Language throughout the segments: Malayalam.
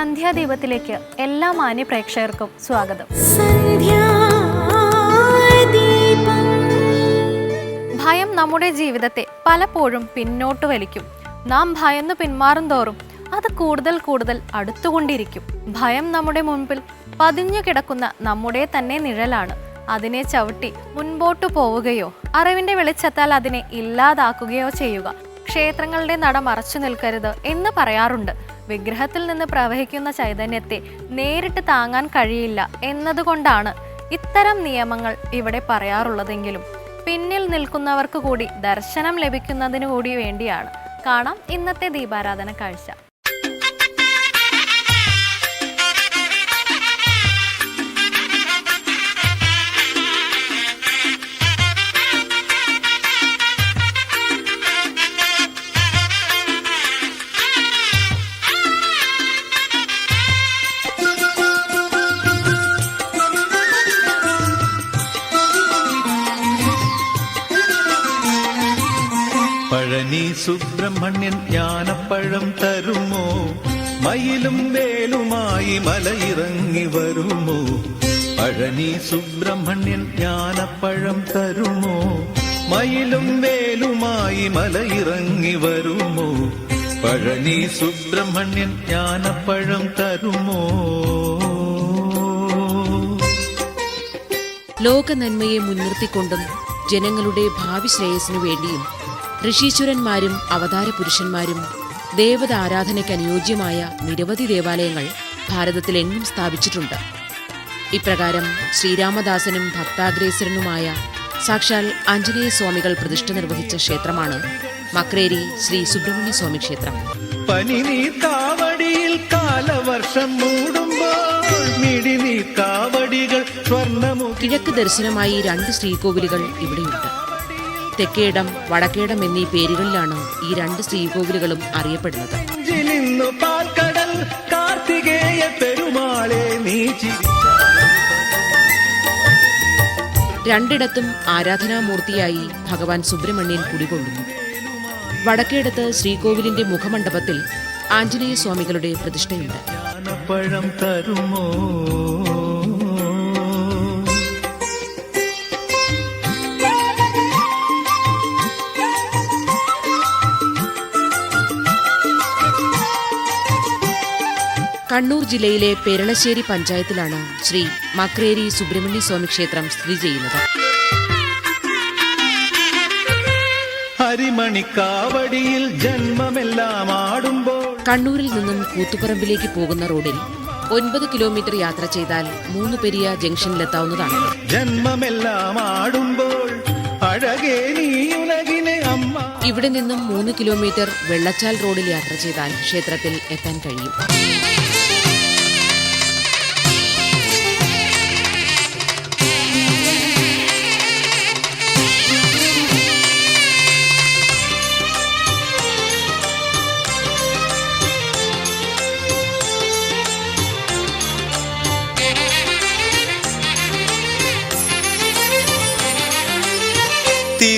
സന്ധ്യാദീപത്തിലേക്ക് എല്ലാ മാന്യ പ്രേക്ഷകർക്കും സ്വാഗതം. ഭയം നമ്മുടെ ജീവിതത്തെ പലപ്പോഴും പിന്നോട്ട് വലിക്കും. നാം ഭയന്ന് പിന്മാറും തോറും അത് കൂടുതൽ കൂടുതൽ അടുത്തുകൊണ്ടിരിക്കും. ഭയം നമ്മുടെ മുൻപിൽ പതിഞ്ഞു കിടക്കുന്ന നമ്മുടെ തന്നെ നിഴലാണ്. അതിനെ ചവിട്ടി മുൻപോട്ടു പോവുകയോ അറിവിന്റെ വെളിച്ചത്താൽ അതിനെ ഇല്ലാതാക്കുകയോ ചെയ്യുക. ക്ഷേത്രങ്ങളുടെ നട മറച്ചു നിൽക്കരുത് എന്ന് പറയാറുണ്ട്. വിഗ്രഹത്തിൽ നിന്ന് പ്രവഹിക്കുന്ന ചൈതന്യത്തെ നേരിട്ട് താങ്ങാൻ കഴിയില്ല എന്നതുകൊണ്ടാണ് ഇത്തരം നിയമങ്ങൾ ഇവിടെ പറയാറുള്ളതെങ്കിലും. പിന്നിൽ നിൽക്കുന്നവർക്ക് കൂടി ദർശനം ലഭിക്കുന്നതിനു കൂടി വേണ്ടിയാണ്. കാണാം ഇന്നത്തെ ദീപാരാധന കാഴ്ച. സുബ്രഹ്മണ്യൻ ജ്ഞാനപ്പഴം തരുമോ? മയിലും വേലുമായി മലയിറങ്ങി വരുമോ? പഴനി സുബ്രഹ്മണ്യൻ ജ്ഞാനപ്പഴം തരുമോ? മയിലും വേലുമായി മലയിറങ്ങി വരുമോ? പഴനി സുബ്രഹ്മണ്യൻ ജ്ഞാനപ്പഴം തരുമോ? ലോക നന്മയെ മുൻനിർത്തിക്കൊണ്ടും ജനങ്ങളുടെ ഭാവി ശ്രേയസിനു വേണ്ടിയും ഋഷീശ്വരന്മാരും അവതാര പുരുഷന്മാരും ദേവത ആരാധനയ്ക്ക് അനുയോജ്യമായ നിരവധി ദേവാലയങ്ങൾ ഭാരതത്തിലെങ്ങും സ്ഥാപിച്ചിട്ടുണ്ട്. ഇപ്രകാരം ശ്രീരാമദാസനും ഭക്താഗ്രേസരനുമായ സാക്ഷാൽ ആഞ്ജനേയ സ്വാമികൾ പ്രതിഷ്ഠ നിർവഹിച്ച ക്ഷേത്രമാണ് മക്രേരി ശ്രീ സുബ്രഹ്മണ്യ സ്വാമി ക്ഷേത്രം. പനിനീ കാവടിയിൽ കാലവർഷം മൂടുമ്പോൾ കിഴക്ക് ദർശനമായി രണ്ട് ശ്രീകോവിലുകൾ ഇവിടെയുണ്ട്. തെക്കേടം വടക്കേടം എന്നീ പേരുകളിലാണ് ഈ രണ്ട് ശ്രീകോവിലുകളും അറിയപ്പെടുന്നത്. രണ്ടിടത്തും ആരാധനാമൂർത്തിയായി ഭഗവാൻ സുബ്രഹ്മണ്യൻ കുടികൊള്ളുന്നു. വടക്കേടത്ത് ശ്രീകോവിലിന്റെ മുഖമണ്ഡപത്തിൽ ആഞ്ജനേയ സ്വാമികളുടെ പ്രതിഷ്ഠയുണ്ട്. പഴം തരുമോ? കണ്ണൂർ ജില്ലയിലെ പെരളശ്ശേരി പഞ്ചായത്തിലാണ് ശ്രീ മക്രേരി സുബ്രഹ്മണ്യ സ്വാമി ക്ഷേത്രം സ്ഥിതി ചെയ്യുന്നത്. ഹരിമണിക്കാവടിയിൽ ജന്മമെല്ലാം ആടുമ്പോൾ കണ്ണൂരിൽ നിന്നും കൂത്തുപറമ്പിലേക്ക് പോകുന്ന റോഡിൽ ഒൻപത് കിലോമീറ്റർ യാത്ര ചെയ്താൽ മൂന്ന് പെരിയ ജംഗ്ഷനിലെത്താവുന്നതാണ്. ജന്മമെല്ലാം ആടുമ്പോൾ അഴകേ നീ ഉലകിനെ അമ്മ. ഇവിടെ നിന്നും മൂന്ന് കിലോമീറ്റർ വെള്ളച്ചാൽ റോഡിൽ യാത്ര ചെയ്താൽ ക്ഷേത്രത്തിൽ എത്താൻ കഴിയും.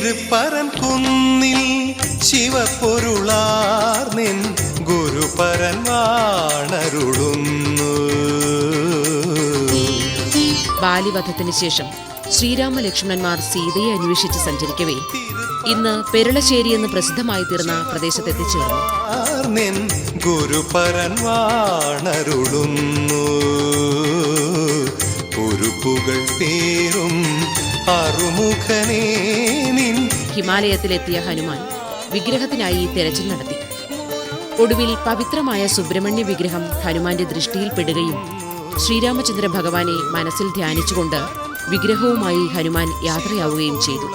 തിരുപ്പരം കുന്നിൽ ശിവപ്പൊരുളാർന്നിൻ ഗുരുപരൻ വാണരുളുന്നു. ബാലിവധത്തിന് ശേഷം ശ്രീരാമലക്ഷ്മണന്മാർ സീതയെ അന്വേഷിച്ച് സഞ്ചരിക്കവേ. ഇന്ന് പെരളശ്ശേരി എന്ന് പ്രസിദ്ധമായി തീർന്ന പ്രദേശത്തെത്തിച്ചേർന്നു. എത്തിച്ചേർന്നു ഗുരുപരൻ വാണരുളുന്നു. പേരും നിൻ ഹിമാലയത്തിലെത്തിയ ഹനുമാൻ വിഗ്രഹത്തിനായി തെരച്ചിൽ നടത്തി. ഒടുവിൽ പവിത്രമായ സുബ്രഹ്മണ്യ വിഗ്രഹം ഹനുമാന്റെ ദൃഷ്ടിയിൽപ്പെടുകയും ശ്രീരാമചന്ദ്ര ഭഗവാനെ മനസ്സിൽ ധ്യാനിച്ചുകൊണ്ട് വിഗ്രഹവുമായി ഹനുമാൻ യാത്രയാവുകയും ചെയ്തു.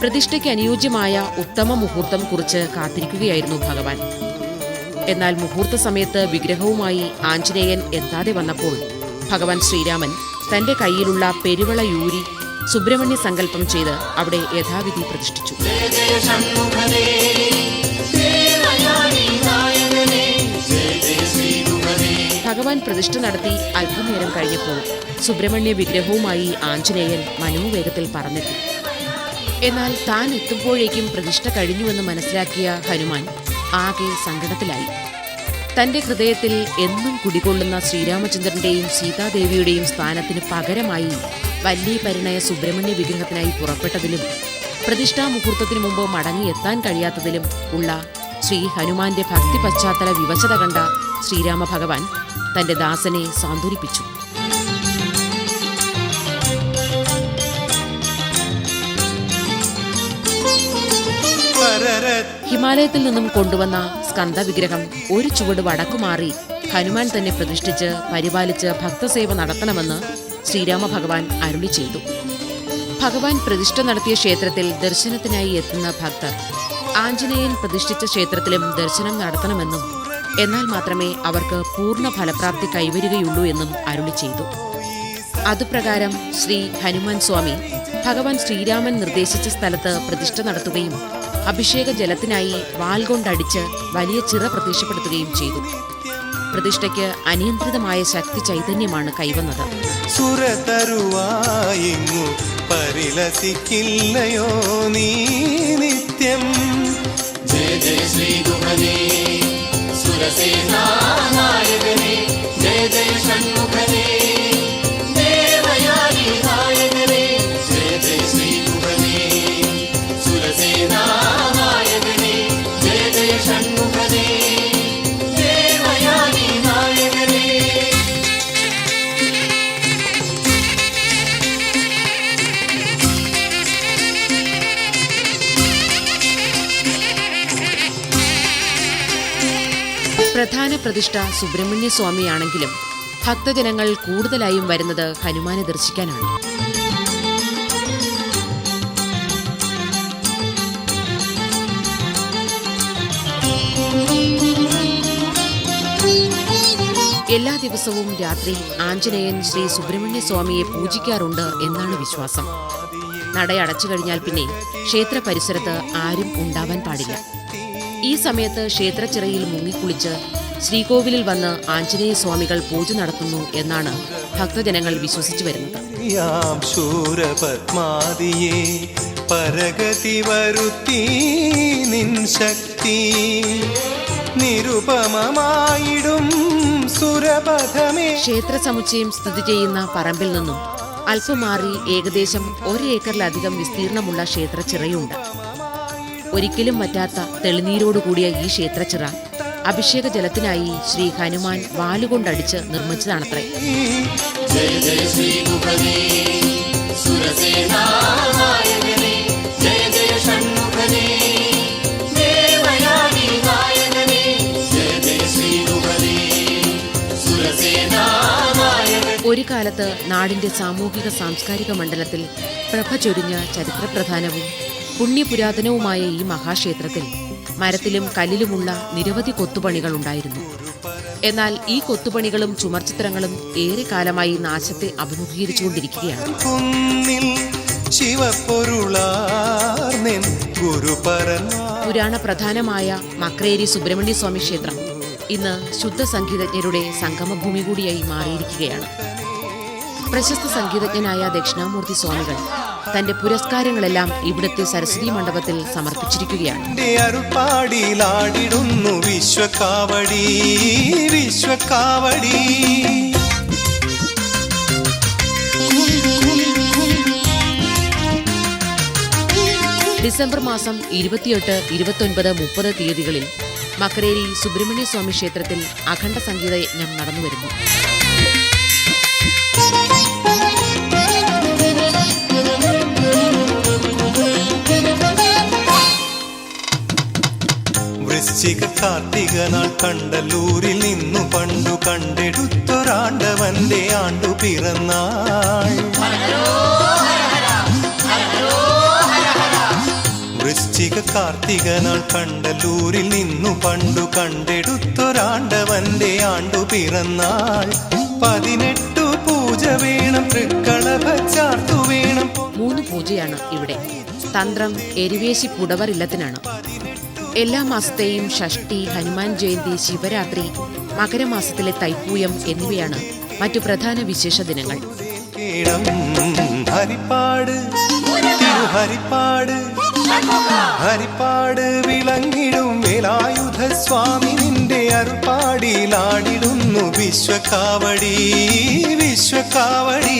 പ്രതിഷ്ഠയ്ക്ക് അനുയോജ്യമായ ഉത്തമ മുഹൂർത്തം കുറിച്ച് കാത്തിരിക്കുകയായിരുന്നു ഭഗവാൻ. എന്നാൽ മുഹൂർത്ത സമയത്ത് വിഗ്രഹവുമായി ആഞ്ജനേയൻ എത്താതെ വന്നപ്പോൾ ഭഗവാൻ ശ്രീരാമൻ തന്റെ കയ്യിലുള്ള പെരുവള യൂരി സുബ്രഹ്മണ്യ സങ്കല്പം ചെയ്ത് അവിടെ യഥാവിധി പ്രതിഷ്ഠിച്ചു. ഭഗവാൻ പ്രതിഷ്ഠ നടത്തി അല്പനേരം കഴിഞ്ഞപ്പോൾ സുബ്രഹ്മണ്യ വിഗ്രഹവുമായി ആഞ്ജനേയൻ മനോവേഗത്തിൽ പറന്നെത്തി. എന്നാൽ താൻ എത്തുമ്പോഴേക്കും പ്രതിഷ്ഠ കഴിഞ്ഞുവെന്ന് മനസ്സിലാക്കിയ ഹനുമാൻ ആകെ സങ്കടത്തിലായി. തന്റെ ഹൃദയത്തിൽ എന്നും കുടികൊള്ളുന്ന ശ്രീരാമചന്ദ്രന്റെയും സീതാദേവിയുടെയും സ്ഥാനത്തിന് പകരമായി വല്യ പരിണയ സുബ്രഹ്മണ്യ വിഗ്രഹത്തിനായി പുറപ്പെട്ടതിലും പ്രതിഷ്ഠാ മുഹൂർത്തത്തിനു മുമ്പ് മടങ്ങിയെത്താൻ കഴിയാത്തതിലും ഉള്ള ശ്രീ ഹനുമാന്റെ ഭക്തി പശ്ചാത്തല വിവശത കണ്ട ശ്രീരാമ ഭഗവാൻ തന്റെ ദാസനെ സാന്ത്വനിപ്പിച്ചു. ഹിമാലയത്തിൽ നിന്നും കൊണ്ടുവന്ന സ്കന്ദ വിഗ്രഹം ഒരു ചുവട് വടക്കുമാറി ഹനുമാൻ തന്നെ പ്രതിഷ്ഠിച്ച് പരിപാലിച്ച് ഭക്തസേവ നടത്തണമെന്ന് ശ്രീരാമ ഭഗവാൻ അരുളി ചെയ്തു. ഭഗവാൻ പ്രതിഷ്ഠ നടത്തിയ ക്ഷേത്രത്തിൽ ദർശനത്തിനായി എത്തുന്ന ഭക്തർ ആഞ്ജനേയൻ പ്രതിഷ്ഠിച്ച ക്ഷേത്രത്തിലും ദർശനം നടത്തണമെന്നും എന്നാൽ മാത്രമേ അവർക്ക് പൂർണ ഫലപ്രാപ്തി കൈവരികയുള്ളൂ എന്നും അരുളി ചെയ്തു. അതുപ്രകാരം ശ്രീ ഹനുമാൻ സ്വാമി ഭഗവാൻ ശ്രീരാമൻ നിർദ്ദേശിച്ച സ്ഥലത്ത് പ്രതിഷ്ഠ നടത്തുകയും അഭിഷേക ജലത്തിനായി വാൽ കൊണ്ടടിച്ച് വലിയ ചിറ പ്രത്യക്ഷപ്പെടുത്തുകയും ചെയ്തു. പ്രതിഷ്ഠയ്ക്ക് അനിയന്ത്രിതമായ ശക്തി ചൈതന്യമാണ് കൈവന്നത്. സുരതരുവായിങ്ങു പരിലസിക്കില്ലയോ നീ നിത്യം? ജയ ജയ ശ്രീ ഗുഹനേ പ്രധാന പ്രതിഷ്ഠ സുബ്രഹ്മണ്യ സ്വാമിയാണെങ്കിലും ഭക്തജനങ്ങൾ കൂടുതലായും വരുന്നത് ഹനുമാനെ ദർശിക്കാനാണ്. എല്ലാ ദിവസവും രാത്രി ആഞ്ജനേയൻ ശ്രീ സുബ്രഹ്മണ്യ സ്വാമിയെ പൂജിക്കാറുണ്ട് എന്നാണ് വിശ്വാസം. നടയടച്ചു കഴിഞ്ഞാൽ പിന്നെ ക്ഷേത്ര പരിസരത്ത് ആരും ഉണ്ടാവാൻ പാടില്ല. ഈ സമയത്ത് ക്ഷേത്രച്ചിറയിൽ മുങ്ങിക്കുളിച്ച് ശ്രീകോവിലിൽ വന്ന് ആഞ്ജനേയ സ്വാമികൾ പൂജ നടത്തുന്നു എന്നാണ് ഭക്തജനങ്ങൾ വിശ്വസിച്ചു വരുന്നത്. പരഗതി വരുത്തി നിൻ ശക്തി. നിരുപമമായിടും സുരപഥമേ. ക്ഷേത്ര സമുച്ചയം സ്ഥിതി ചെയ്യുന്ന പറമ്പിൽ നിന്നും അല്പം മാറി ഏകദേശം ഒരു ഏക്കറിലധികം വിസ്തീർണമുള്ള ക്ഷേത്രച്ചിറയുണ്ട്. ഒരിക്കലും പറ്റാത്ത തെളിനീരോടുകൂടിയ ഈ ക്ഷേത്രച്ചിറ. അഭിഷേക ജലത്തിനായി ശ്രീ ഹനുമാൻ വാലുകൊണ്ടടിച്ച് നിർമ്മിച്ചതാണത്രേ. ഒരു കാലത്ത് നാടിന്റെ സാമൂഹിക സാംസ്കാരിക മണ്ഡലത്തിൽ പ്രഭ ചൊരിഞ്ഞ ചരിത്രപ്രധാനവും പുണ്യപുരാതനവുമായ ഈ മഹാക്ഷേത്രത്തിൽ മരത്തിലും കല്ലിലുമുള്ള നിരവധി കൊത്തുപണികൾ ഉണ്ടായിരുന്നു. എന്നാൽ ഈ കൊത്തുപണികളും ചുമർചിത്രങ്ങളും ഏറെ കാലമായി നാശത്തെ അഭിമുഖീകരിച്ചുകൊണ്ടിരിക്കുകയാണ്. പുരാണ പ്രധാനമായ മക്രേരി സുബ്രഹ്മണ്യ സ്വാമി ക്ഷേത്രം ഇന്ന് ശുദ്ധ സംഗീതജ്ഞരുടെ സംഗമഭൂമി കൂടിയായി മാറിയിരിക്കുകയാണ്. പ്രശസ്ത സംഗീതജ്ഞനായ ദക്ഷിണാമൂർത്തി സ്വാമികൾ തന്റെ പുരസ്കാരങ്ങളെല്ലാം ഇവിടുത്തെ സരസ്വതി മണ്ഡപത്തിൽ സമർപ്പിച്ചിരിക്കുകയാണ്. വിശ്വക്കാവടി വിശ്വക്കാവടി. ഡിസംബർ മാസം ഇരുപത്തിയെട്ട് ഇരുപത്തൊൻപത് മുപ്പത് തീയതികളിൽ മക്കരേരി സുബ്രഹ്മണ്യ സ്വാമി ക്ഷേത്രത്തിൽ അഖണ്ഡ സംഗീത യജ്ഞം നടന്നുവരുന്നു. വൃശ്ചിക കാർത്തിക നാൾ കണ്ടല്ലൂരിൽ നിന്നു പണ്ടു കണ്ടെടുത്തൊരാണ്ടവന്റെ ആണ്ടു പിറന്നാൾ. വൃശ്ചിക കാർത്തിക നാൾ കണ്ടല്ലൂരിൽ നിന്നു പണ്ടു കണ്ടെടുത്തൊരാണ്ടവന്റെ ആണ്ടു പിറന്നാൾ. പതിനെട്ടു പൂജ വേണം തൃക്കളഭ ചാർത്തു വേണം. മൂന്ന് പൂജയാണ് ഇവിടെ. തന്ത്രം എരിവേശി പുടവർ ഇല്ലത്തിനാണ്. എല്ലാ മാസത്തെയും ഷഷ്ടി ഹനുമാൻ ജയന്തി ശിവരാത്രി മകരമാസത്തിലെ തൈപ്പൂയം എന്നിവയാണ് മറ്റു പ്രധാന വിശേഷ ദിനങ്ങൾ. ഹരിപ്പാട് വിളങ്ങിടും വേലായുധ സ്വാമി നിന്റെ അറുപാടിയിലാടിടുന്നു വിശ്വക്കാവടി വിശ്വക്കാവടി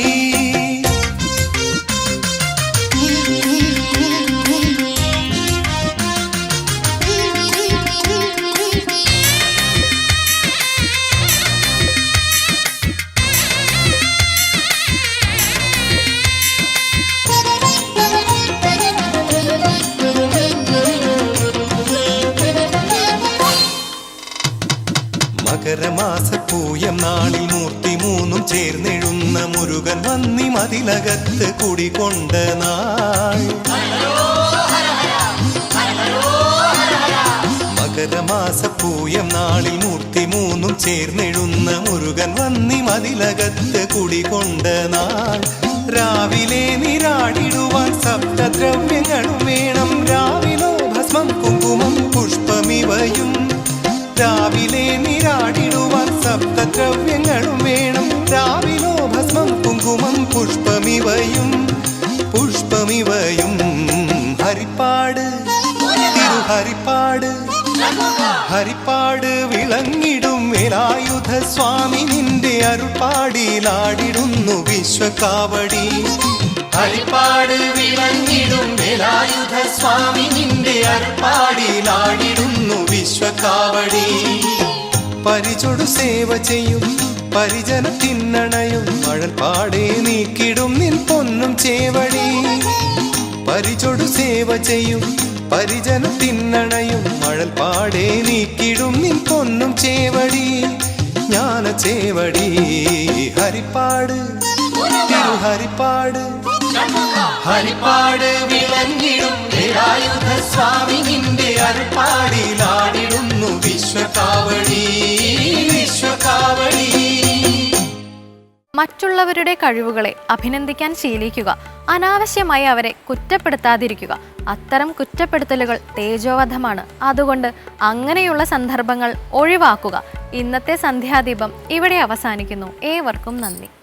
മകരമാസ പൂയം നാളിൽ മൂർത്തി മൂന്നും ചേർന്നെഴുന്ന മുരുകൻ വന്നി മതിലകത്ത് കുടികൊണ്ട നാൾ. മകരമാസ പൂയം നാളിൽ മൂർത്തി മൂന്നും ചേർന്നെഴുന്ന മുരുകൻ വന്നി മതിലകത്ത് കുടികൊണ്ട നാൾ. രാവിലെ നിരാടിടുവാൻ സപ്തദ്രവ്യങ്ങളും വേണം. രാവിലോ ഭസ്മം കുങ്കുമം പുഷ്പമിവയും. രാവിലെ നിരാടിടുവാൻ സപ്തദ്രവ്യങ്ങളും വേണം. രാവിലോ ഭസ്മം കുങ്കുമം പുഷ്പമിവയും. പുഷ്പമിവയും. ഹരിപ്പാട് തിരുഹരിപ്പാട്. ഹരിപ്പാട് വിളങ്ങിടും വേലായുധ സ്വാമി നിന്റെ അരുപ്പാടിയിലാടിടുന്നു വിശ്വകാവടി. ഹരിപ്പാട് വിളങ്ങിടും വേലായുധ സ്വാമി നിന്റെ അരുപ്പാടിയിലാടിടുന്നു വിശ്വകാവടി. പരിചൊടു സേവ ചെയ്യും പരിജന തിന്നണയും മഴൽപ്പാടെ നീക്കിടും നിൻ പൊന്നും ചേവടി. പരിചൊടു സേവ ചെയ്യും പരിജന തിന്നണയും മഴൽപ്പാടെ നീക്കിടും നിൻ പൊന്നും ചേവടി. ജ്ഞാന ചേവടി ഹരിപ്പാട് തിരുഹരിപ്പാട് ഹരിപ്പാട്. വിളഞ്ഞിടും മറ്റുള്ളവരുടെ കഴിവുകളെ അഭിനന്ദിക്കാൻ ശീലിക്കുക. അനാവശ്യമായി അവരെ കുറ്റപ്പെടുത്താതിരിക്കുക. അത്തരം കുറ്റപ്പെടുത്തലുകൾ തേജോവധമാണ്. അതുകൊണ്ട് അങ്ങനെയുള്ള സന്ദർഭങ്ങൾ ഒഴിവാക്കുക. ഇന്നത്തെ സന്ധ്യാദീപം ഇവിടെ അവസാനിക്കുന്നു. ഏവർക്കും നന്ദി.